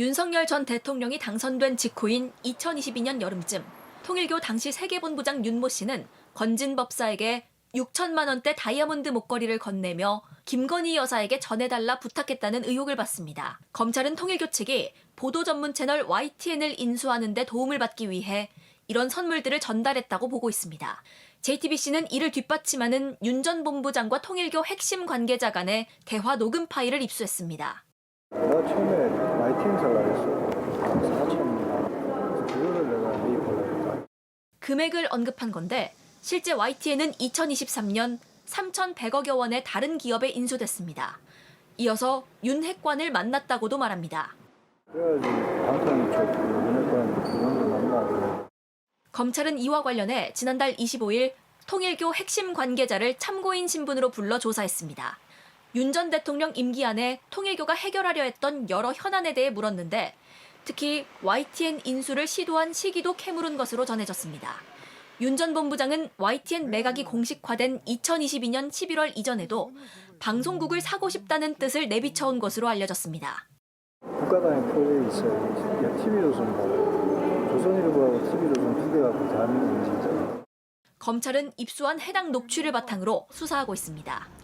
윤석열 전 대통령이 당선된 직후인 2022년 여름쯤 통일교 당시 세계본부장 윤모 씨는 건진 법사에게 6천만 원대 다이아몬드 목걸이를 건네며 김건희 여사에게 전해달라 부탁했다는 의혹을 받습니다. 검찰은 통일교 측이 보도 전문 채널 YTN을 인수하는 데 도움을 받기 위해 이런 선물들을 전달했다고 보고 있습니다. JTBC는 이를 뒷받침하는 윤 전 본부장과 통일교 핵심 관계자 간의 대화 녹음 파일을 입수했습니다. 내가 처음에 YTN 살라 했어. 4천입니다. 그래서 그거를 내가 매입하려고 했다. 금액을 언급한 건데 실제 YTN은 2023년 3,100억여 원의 다른 기업에 인수됐습니다. 이어서 윤 핵관을 만났다고도 말합니다. 그래가지고 방탄 쪽 윤핵관 그런 걸 만나고 검찰은 이와 관련해 지난달 25일 통일교 핵심 관계자를 참고인 신분으로 불러 조사했습니다. 윤 전 대통령 임기 안에 통일교가 해결하려 했던 여러 현안에 대해 물었는데 특히 YTN 인수를 시도한 시기도 캐물은 것으로 전해졌습니다. 윤 전 본부장은 YTN 매각이 공식화된 2022년 11월 이전에도 방송국을 사고 싶다는 뜻을 내비쳐온 것으로 알려졌습니다. 국가단의 프로젝트 있어요. TV조선하고 조선일보하고 TV조선 두 개 갖고 대한민국 인수했잖아. 검찰은 입수한 해당 녹취를 바탕으로 수사하고 있습니다.